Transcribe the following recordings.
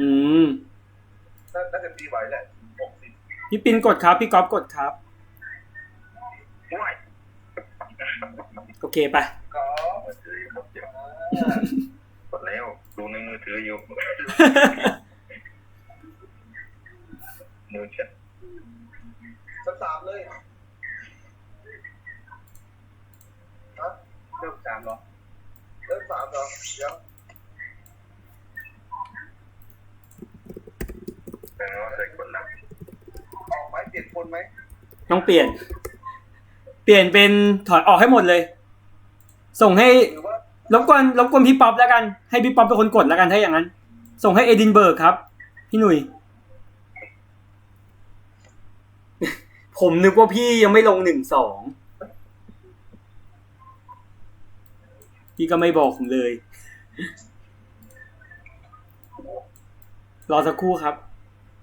อืมน่าน่าจะตีไหวแหละหกสิบพี่ปินกดครับ พี่ก๊อฟกดครับว้ายโอเคไปก็มือถือหมดเดี๋ยวหมดแล้ว ดูในมือถืออยู่มือเช็ดสสามเลยฮะเริ่มสามเหรอเริ่มสามเหรอเดี๋ยวเป็นว่าเคยคนหนักอ อกไหมเปลี่ยนคนไหมต้องเปลี่ยน เปลี่ยนเป็นถอยออกให้หมดเลย ส่งให้หรือว่ารบกวนรบกวนพี่ป๊อปแล้วกัน ให้พี่ป๊อปเป็นคนกดแล้วกันถ้าอย่างนั้น ส่งให้เอดินเบิร์กครับ พี่หนุ่ย ผมนึกว่าพี่ยังไม่ลงหนึ่งสองพี่ก็ไม่บอกผมเลย รอสักครู่ครับ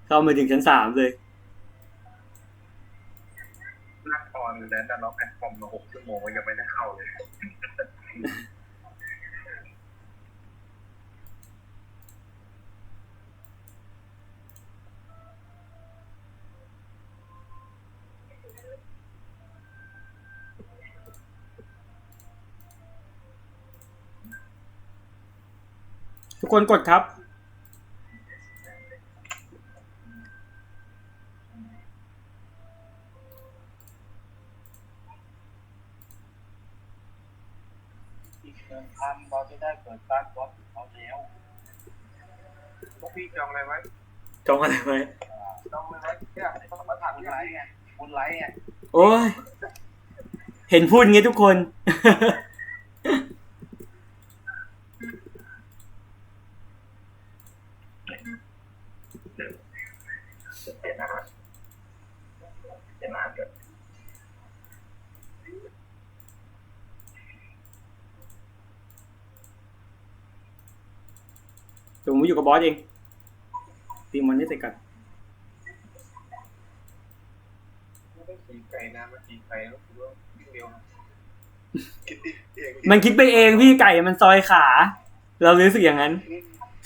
เรามาถึงชั้นสามเลย นั่ง อนอยู่แล้วแต่เราแพลตฟอร์มมาหกชั่วโมงก็ยังไม่ได้เข้าเลยทุกคนกดครับ อีกหนึ่งพันเราจะได้เปิดการบอสเขาแล้วพวกพี่จองอะไรไว้จองอะไรไว้จองอะไรไว้เนี่ยต้องมาถามบุญที่ไลไหนท์ไงบุญไลท์ไงโอ้ยเห็นพูดอย่างงี้ทุกคนเปลี่ยนอาหารเปลี่ยนอาหารเกิดเดี๋ยวผ มอยู่กับบอสเองตีมันนี่เสร็จกันไม่ได้ขี่ไก่นะมันขี่ไก่แล้วคือว่าวิ่งเร็วคิดดิเองมันคิดไปเองพี่ไก่มันซอยขา เรารู้สึกอย่างนั้น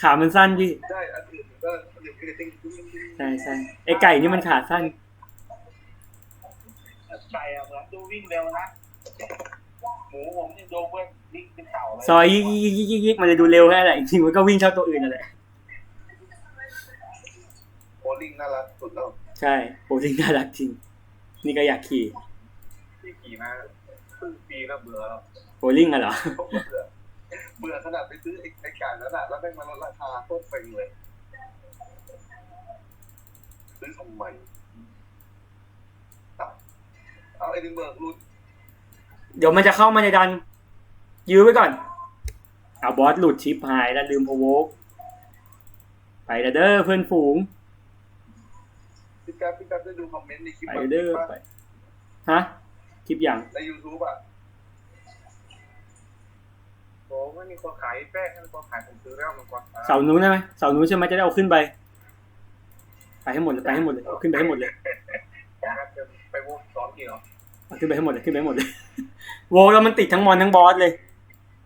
ขามันสั้นพี่ ได้อันอื่นมันก็อันอื่นก็เลยติ้งติ้งติ้งใช่ใช่ไอไก่นี่มันขาสั้น ไก่อะเหมือนดูวิ่งเร็วนะ มูผมนี่ดูเว้ยวิ่งเป็นเต่าเลยซอยยิกยิกยิกยิกยิกมันจะดูเร็วแค่ไหนจริงๆมันก็วิ่งเท่าตัวอื่นนั่นแหละโบลิ่งน่ารักสุดแล้วใช่โอ้จริงน่ารักจริง นี่ก็อยากขี่ที่ขี่มาครึ่งปีแล้วเบื่อแล้วโบลิ่งอะเหรอเบื่อเบื่อขนาดไปซื้อไอ้ไอ้ไก่แล้วน่ะแล้วแม่งมาลดราคาโคตรเฟงเลยซื้อทำไมเอาเอาเอดินเบิร์กรูด เดี๋ยวมันจะเข้ามาในดัน ยื้อไว้ก่อนเอาบอสหลุดชิปหายแล้วลืมพะโวกไปแล้วเด้อเพื่อนฝูงพี่แก๊ปพี่แก๊ปได้ดูคอมเมนต์ในคลิปไปบ้างเด้อปะไปฮะคลิปอย่างในยูทูบอะโอ้ไม่มีคนขายแป้งไม่มีคนขายผมซื้อแล้วมันกว่าเสานู้นได้ไหมเสานู้นใช่ไหมจะได้เอาขึ้นไปไปให้หมดเลยไปให้หมดเลยเอาขึ้นไปให้หมดเลยไปวงซ้อมกี่เหรอเอาขึ้นไปให้หมดเลยขึ้นไปให้หมดเลย โวแล้วมันติดทั้งมอนทั้งบอสเลย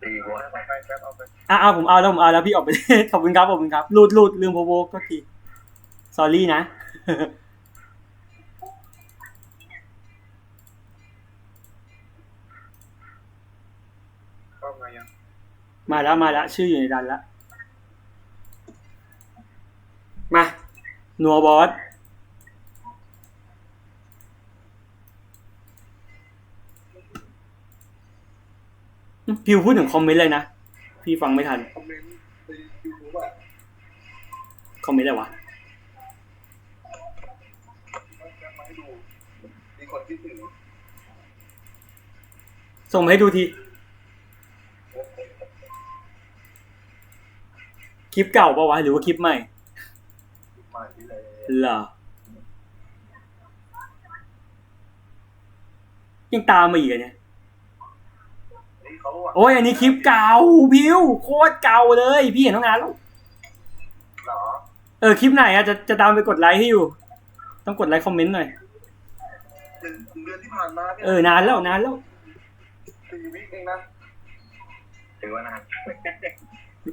ตีหัวไปไปแป๊บเอาไปอะเอาผมเอาแล้วผมเอาแล้วพี่ออกไป ขอบคุณครับขอบคุณครับรูดรูดลืมพะโวกก็ทีสอรี่นะ เข้าไงยังมาแล้วมาแล้วชื่ออยู่ในดันแล้วมานัวบอส พิวพูดถึงคอมเมนต์เลยนะ พี่ฟังไม่ทัน คอมเมนต์ในยูทูบอะคอมเมนต์อะไรวะมีคนคิดถึงส่งมาให้ดูทีคลิปเก่าปะวะหรือว่าคลิปใหม่มาที่เลยเหรอยังตามมาอีกเหรอเนี่ย เขาอะโอ้ยอันนี้คลิปเก่าพิวโคตรเก่าเลย พี่เห็นตั้งนานแล้วเหรอเออคลิปไหนอะจะจะตามไปกดไลค์ให้อยู่ ต้องกดไลค์คอมเมนต์หน่อยหนึ่งเดือนที่ผ่านมาเนี่ยเออนานแล้วนานแล้วสี่วิเองนะถือว่านาน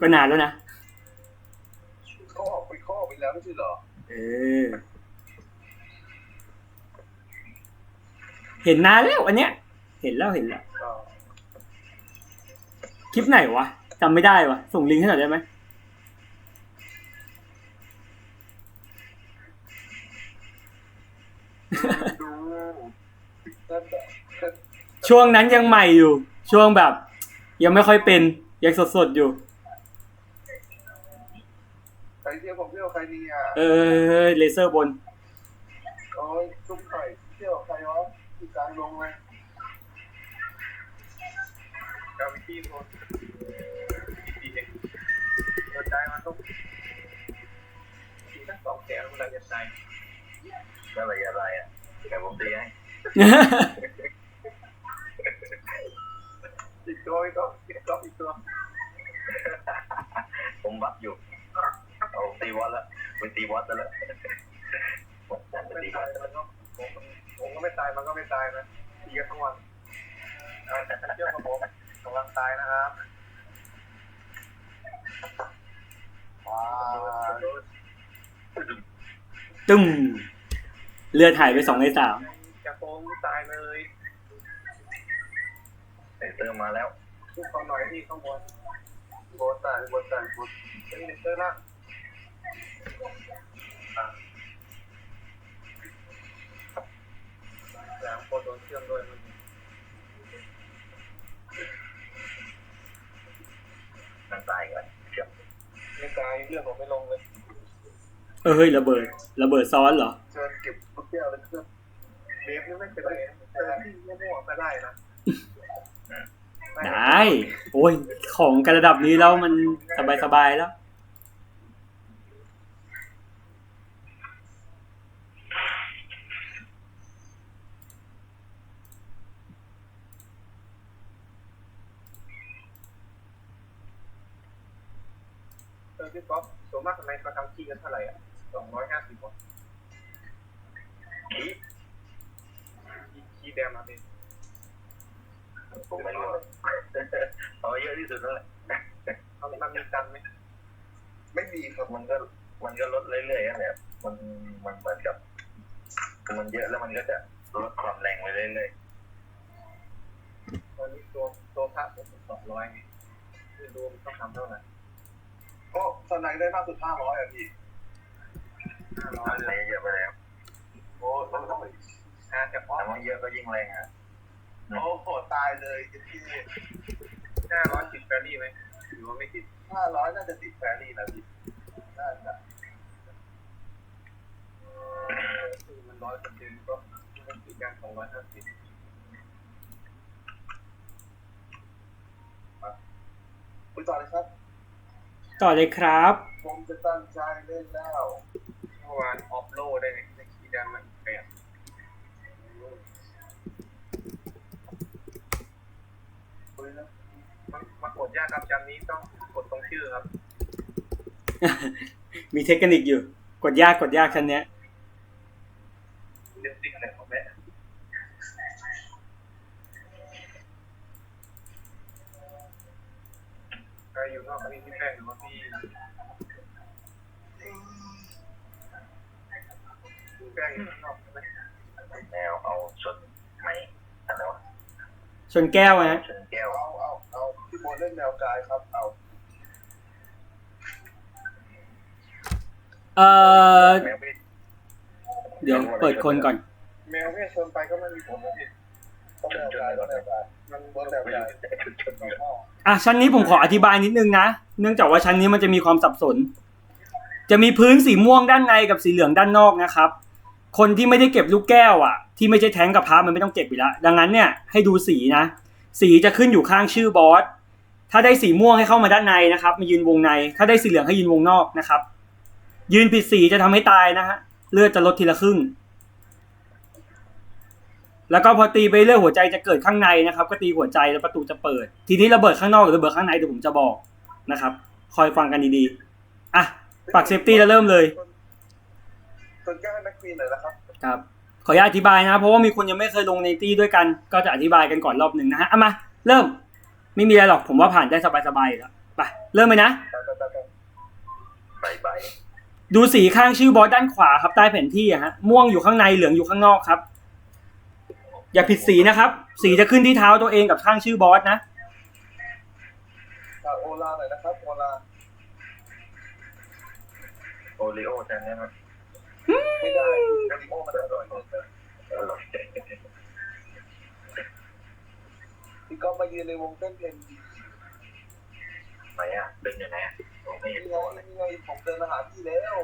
ก็นานแล้วนะเขาออกไปไปแล้วไม่ใช่เหรอเออ เห็นนานแล้วอันเนี้ย เห็นแล้วเห็นแล้วอ๋อ คลิปไหนวะจำไม่ได้วะส่งลิงก์ให้หน่อยได้ไหมดูนั่นแหละช่วงนั้นยังใหม่อยู่ ช่วงแบบ ยังไม่ค่อยเป็นยังสดๆอยู่ ใครเที่ยวผมเที่ยวใครเนี่ยเออเลเซอร์บน โอ้ยซุปไข่เที่ยวใครวะที่กลางลงเลย กาวิตี้โทนดีเองกระจายมันต้องทีทั้งสองแขนเวลาจะใส่ก็อะไรอะไรอะแต่ผมตีให้อีกตัวอีกตัวอีกตัวอีกตัวผมบักอยู่เอาตีวอตแล้วไปตีวอตซะแล้วผมจะผมก็ไม่ตายมันก็ไม่ตายนะตีกันทั้งวันอ่าเที่ยวกับผมกำลังตายนะครับว้าว ตึ้มเลือดหายไปสองในสามจะโป้งตายเลยเตเตอร์มาแล้วทุกคนหน่อยที่ข้างบนบนตายบนตายบนเป็นเตอร์ละแหลมโคตรโดนเชื่อมด้วยมันนั่งตายกันเชื่อมไม่ตายเรื่องผมไม่ลงเลย เออเฮ้ยระเบิด ระเบิดซ้อนเหรอเชิญเก็บทุกแก้วเลยเพื่อนเบฟนี่ไม่เป็นไรเชิญที่มั่วๆก็ได้นะได้โอ้ยของกันระดับนี้แล้วมันสบายๆแล้วเออพี่ป๊อปส่วนมากทำไมเขาทำขี้กันเท่าไหร่อะ สองร้อยห้าสิบกว่าขี้ขี้ขี้แดงมาเนี่ยผมไม่รู้เอาเยอะที่สุดแล้วแหละมันมันมีกันไหมไม่มีครับมันก็ มันก็ลดเรื่อยๆเนี่ยมันมันเหมือนกับมันเยอะแล้วมันก็จะลดความแรงไปเรื่อยตอนนี้ตัวตัวพระผมสองร้อยไงไม่รู้มันต้องทำเท่าไหร่ก็สไนได้มากสุดห้าร้อยอะพี่ ห้าๆร้ออัยนนี้เยอะไปแล้วโอ้ต้องต้องห้าจะพอแต่ว่าเยอะก็ยิ่งแรงอะโอ้โหตายเลยที่ห้าร้อยติดแฟรี่ไหมหรือว่าไม่ติดห้าร้อยน่าจะติดแฟรี่นะพี่น่าจะคือมันร้อยเปอร์เซ็นต์ก็มันติดกันสองร้อยห้าสิบคุยต่อเลยครับ ต่อเลยครับ ผมจะตั้งใจเล่นแล้วเมื่อวานออฟโลได้ในในคีย์แดนมันแปดคุยนะมันมากดยากครับจำนี้ต้องกดตรงชื่อครับ มีเทคนิคอยู่ กดยากกดยากชั้นเนี้ยเรียนสิ่งอะไรของแม่ใครอยู่นอกนี่พี่แป้งหรือว่าพี่พี่ แป้งอยู่นอกใช่ไหมแนวเอาชนไหมอะไรวะชนแก้วนะชนแก้วเอาเอาเอาพี่โบเล่นแนวกายครับเอาเอ่อแมวไม่เดี๋ยวเปิดคนก่อน แมวไม่ชนไปก็ไม่มีผลนะพี่ต้องแนวกายต้องแนวกายมันบนแนวไม่กายรู้จะชนชนสองอยู่ข้ออะชั้นนี้ผมขออธิบายนิดนึงนะเนื่องจากว่าชั้นนี้มันจะมีความสับสน จะมีพื้นสีม่วงด้านในกับสีเหลืองด้านนอกนะครับ คนที่ไม่ได้เก็บลูกแก้วอะ ที่ไม่ใช่แท้งกับพาร์มันไม่ต้องเก็บอยู่แล้วดังนั้นเนี่ยให้ดูสีนะ สีจะขึ้นอยู่ข้างชื่อบอสถ้าได้สีม่วงให้เข้ามาด้านในนะครับ มายืนวงใน ถ้าได้สีเหลืองให้ยืนวงนอกนะครับ ยืนผิดสีจะทำให้ตายนะฮะเลือดจะลดทีละครึ่ง แล้วก็พอตีไปเรื่อยหัวใจจะเกิดข้างในนะครับ ก็ตีหัวใจแล้วประตูจะเปิด ทีนี้ระเบิดข้างนอกหรือระเบิดข้างในเดี๋ยวผมจะบอกนะครับ คอยฟังกันดีๆอะปักเซฟตี้แล้วเริ่มเลย นแก้วให้แม็กควีนหน่อยนะครับครับขออนุญาตอธิบายนะ เพราะว่ามีคนยังไม่เคยลงในตี้ด้วยกัน ก็จะอธิบายกันก่อนรอบหนึ่งนะฮะเอามาเริ่มไม่มีอะไรหรอกผมว่าผ่านได้สบายๆอยู่แล้วไปเริ่มเลยนะใบใบดูสีข้างชื่อบอสด้านขวาครับใต้แผนที่อะฮะม่วงอยู่ข้างในเหลืองอยู่ข้างนอกครับ อย่าผิดสีนะครับ สีจะขึ้นที่เท้าตัวเองกับข้างชื่อบอสนะจากโอลาหน่อยนะครับโอลาโอริโอแทนได้ไหม ไม่ได้โอริโอมันอร่อยพี่ก็มายืนในวงเต้นเพลงไหนอะดึงยังไงอะผมไม่เห็นนี่ไงนี่ไงผมเดินมาหาพี่แล้ว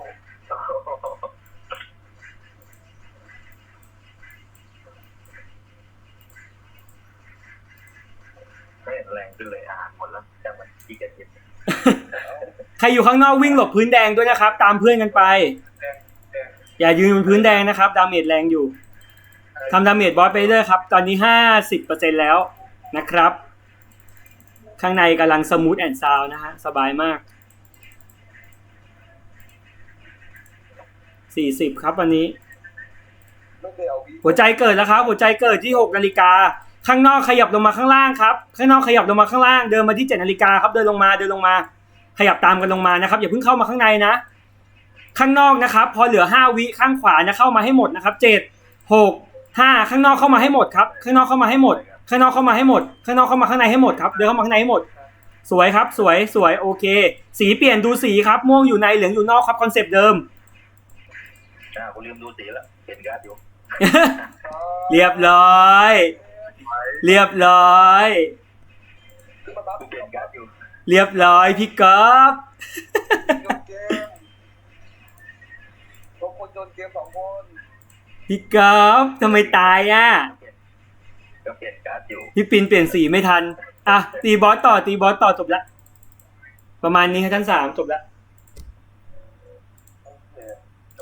ไม่เห็นแรงขึ้นเลยอาหารหมดแล้วแต่มันขี้เกียจกินใครอยู่ข้างนอกวิ่งหลบพื้นแดงด้วยนะครับ ตามเพื่อนกันไป อย่ายืนบนพื้นแดงนะครับ ดาเมจแรงอยู่ทำดาเมจบอสไปเรื่อยครับ ตอนนี้ห้าสิบเปอร์เซ็นแล้วนะครับ ข้างในกำลังสมูทแอนด์ซาวนะฮะ สบายมากสี่สิบครับวันนี้ หัวใจเกิดแล้วครับ หัวใจเกิดที่หกนาฬิกา ข้างนอกขยับลงมาข้างล่างครับ ข้างนอกขยับลงมาข้างล่าง เดินมาที่เจ็ดนาฬิกาครับ เดินลงมา เดินลงมา ขยับตามกันลงมานะครับ อย่าเพิ่งเข้ามาข้างในนะ ข้างนอกนะครับ พอเหลือห้าวิข้างขวานะเข้ามาให้หมดนะครับเจ็ดหกห้าข้างนอกเข้ามาให้หมดครับ ข้างนอกเข้ามาให้หมด ข้างนอกเข้ามาให้หมด ข้างนอกเข้ามาข้างในให้หมดครับ เดินเข้ามาข้างในให้หมด สวยครับ สวย สวย โอเค สีเปลี่ยนดูสีครับ ม่วงอยู่ใน เหลืองอยู่นอกครับ คอนเซปต์เดิม อ่ากูลืมดูสีแล้วเห็นการ์ดอยู่เรียบร้อย เรียบร้อยขึ้นมาบัฟกูเปลี่ยนการ์ดอยู่ เรียบร้อยพี่ก๊อฟ โยนเกมสอง คนโยนเกมสองคนพี่ก๊อฟทำไมตายอะก็เปลี่ยนการ์ดอยู่พี่ปินเปลี่ยนสีไม่ทัน อะ ตีบอสต่อตีบอสต่อจบละ ประมาณนี้ครับท่านสามจบละ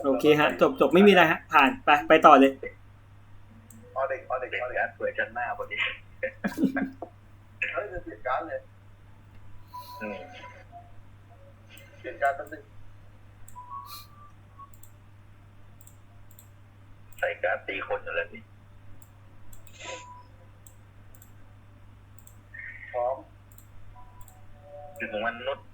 โอเคฮะ จบจบไม่มีอะไรฮะ ผ่านไปไปต่อเลยเอาเด็กเอาเด็กเปลี่ยนเอาเด็กการ์ดเปิดชั้นหน้าพอดีเฮ้ยจะเปลี่ยนการ์ดเลยอืมเปลี่ยนการ์ดตั้งแต่ ใส่การ์ดตีคนอยู่แล้วนี่พร้อมถึงมันนุษย์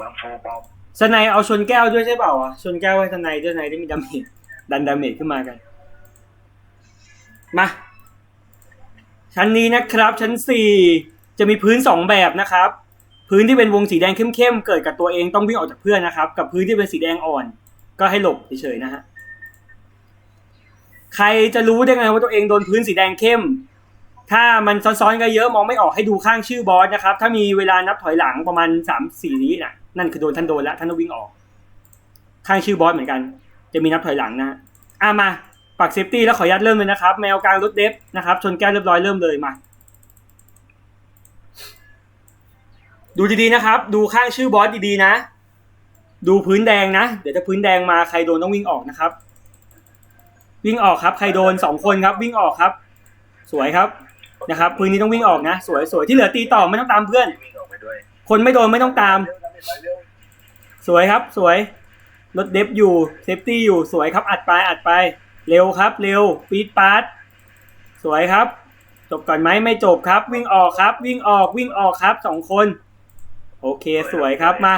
บางโฟปอมสไนเอาชนแก้วด้วยใช่เปล่าอะชนแก้วไว้สไนด้วยสไนได้มีดาเมจดันดาเมจขึ้นมากัน มาชั้นนี้นะครับ ชั้นสี่จะมีพื้นสองแบบนะครับ พื้นที่เป็นวงสีแดงเข้มๆเกิดกับตัวเองต้องวิ่งออกจากเพื่อนนะครับ กับพื้นที่เป็นสีแดงอ่อน ก็ให้หลบเฉยๆนะฮะ ใครจะรู้ได้ไงว่าตัวเองโดนพื้นสีแดงเข้ม ถ้ามันซ้อนๆกันเยอะมองไม่ออกให้ดูข้างชื่อบอสนะครับ ถ้ามีเวลานับถอยหลังประมาณสามสี่วิน่ะนั่นคือโดนท่านโดนแล้วท่านต้องวิ่งออก ข้างชื่อบอสเหมือนกัน จะมีนับถอยหลังนะอะมาปักเซฟตี้แล้วขออนุญาตเริ่มเลยนะครับ แมวกลางรถเดฟนะครับชนแก้วเรียบร้อยเริ่มเลยมาดูดีๆนะครับ ดูข้างชื่อบอสดีๆนะ ดูพื้นแดงนะ เดี๋ยวถ้าพื้นแดงมาใครโดนต้องวิ่งออกนะครับ วิ่งออกครับ ใครโดนสองคนครับ วิ่งออกครับ สวยครับนะครับพื้นนี้ต้องวิ่งออกนะ สวยสวยที่เหลือตีต่อไม่ต้องตามเพื่อน วิ่งออกไปด้วยคนไม่โดนไม่ต้องตาม สวยครับ สวยรถเดฟอยู่เซฟตี้อยู่สวยครับ อัดไปอัดไป เร็วครับ เร็วปีดปาร์ตสวยครับ จบก่อนไหมไม่จบครับ วิ่งออกครับ วิ่งออกวิ่งออกครับสองคน โอเคสวยครับมา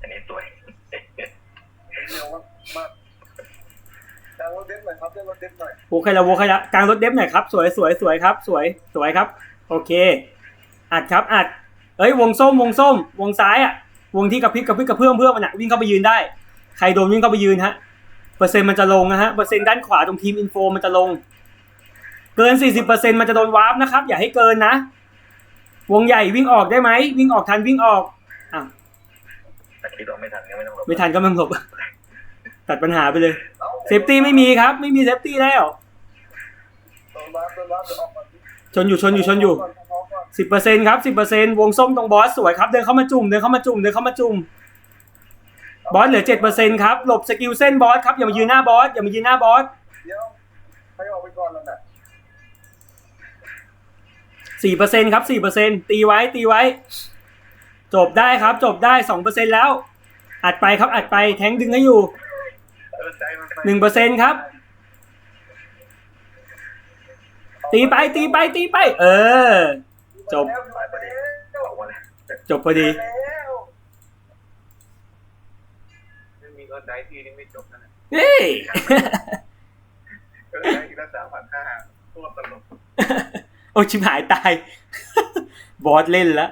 อันนี้สวย ถเด็ดหน่อยครับเรียกรถเด็ดหน่อยโอเคละโอเคละกลางรถเดฟหน่อยครับ สวยสวยสวยครับ สวยสวยครับ โอเค อัดครับอัดเอ้ยวงส้มวงส้ม วงซ้ายอะ วงที่กระพริบกระพริบกระเพื่อมเพื่อมมันอะวิ่งเข้าไปยืนได้ ใครโดนวิ่งเข้าไปยืนฮะเปอร์เซ็นต์มันจะลงนะฮะเปอร์เซ็นต์ด้านขวาตรงทีมอินโฟมันจะลง เกิน 40%มันจะโดนวาร์ปนะครับ อย่าให้เกินนะ วงใหญ่วิ่งออกได้ไหมวิ่งออกทันวิ่งออกอะแต่คิดว่าไม่ทันก็ไม่ต้องหลบไม่ทันก็ไม่ต้องหลบตัดปัญหาไปเลยอา เซฟตี้ไม่มีครับ ไม่มีเซฟตี้แล้วโดนรับโดนรับเดี๋ยวออกมาชนอยู่ชนอยู่ชนอยู่ก่พร้อมก่อนสิบเปอร์เซ็นครับสิบเปอร์เซ็นวงส้มตรงบอสสวยครับเดินเข้ามาจุ่มเดินเข้ามาจุ่มเดินเข้ามาจุ่มบอสเหลือเจ็ดเปอร์เซ็นครับหลบสกิลเส้นบอสครับอย่ามายืนหน้าบอสอย่ามายืนหน้าบอสเดี๋ยวใครออกไปก่อนแล้วน่ะสี่เปอร์เซ็นครับสี่เปอร์เซ็นตีไว้ตีไว้ จบได้ครับ จบได้สองเปอร์เซ็นแล้วอัดไปครับอัดไปแทงดึงให้อยู่เออใจมัน หนึ่งเปอร์เซ็นครับ ตีไปตีไปตีไป เออ จบ จบพอดีมีรถได้ที่นี่ไม่จบนะเนี่ยเฮ้ยก็ได้ทีละสามพันห้าโคตรตลกโอ้ชิบหายตาย บอสเล่นแล้ว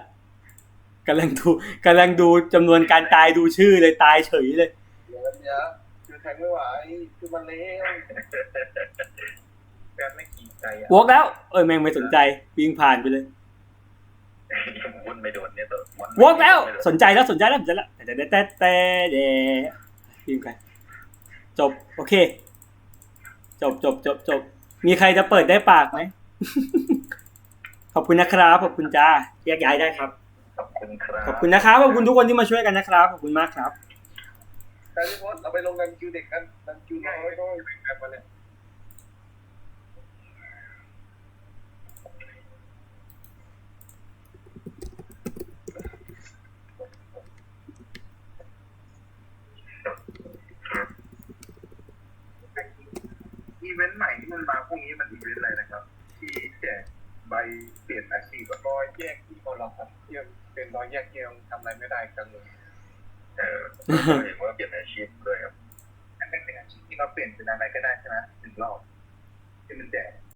กำลังดูกำลังดูจำนวนการตายดูชื่อเลยตายเฉยเลยเดี๋ยว แทงไม่ไหวคือมันเละแกไม่ขี่ใจอะวอกแล้ว เอ้ยแม่งไม่สนใจ วิ่งผ่านไปเลยวุ่นไม่โดนเนี่ยตัวมันวอกแล้ว สนใจแล้วสนใจแล้วสนใจแล้วแต่แต่แต่แต่เดวิ่งไปจบ โอเค จบจบจบจบมีใครจะเปิดได้ปากไหมขอบคุณนะครับ ขอบคุณจ้าแยกย้ายได้ครับ ขอบคุณครับ ขอบคุณนะครับ ขอบคุณทุกคนที่มาช่วยกันนะครับ ขอบคุณมากครับ แต่ที่พดเราไปลงกันคิวเด็กกันกันคิวน้อยก็แบบมาเนี่ยอีเวนต์ใหม่ที่มันมาพวกนี้มันอีเวนต์อะไรนะครับ ที่แจกใบเปลี่ยนอาชีพอะรอยแยกที่คนเราครับเที่ยงเป็นรอยแยกที่ยังทำอะไรไม่ได้กันเลยเออ อาชีพด้วยครับอันนั้นเป็นอาชีพที่เราเปลี่ยนเป็นอะไรก็ได้ใช่ไหมหนึ่งรอบที่มันแจก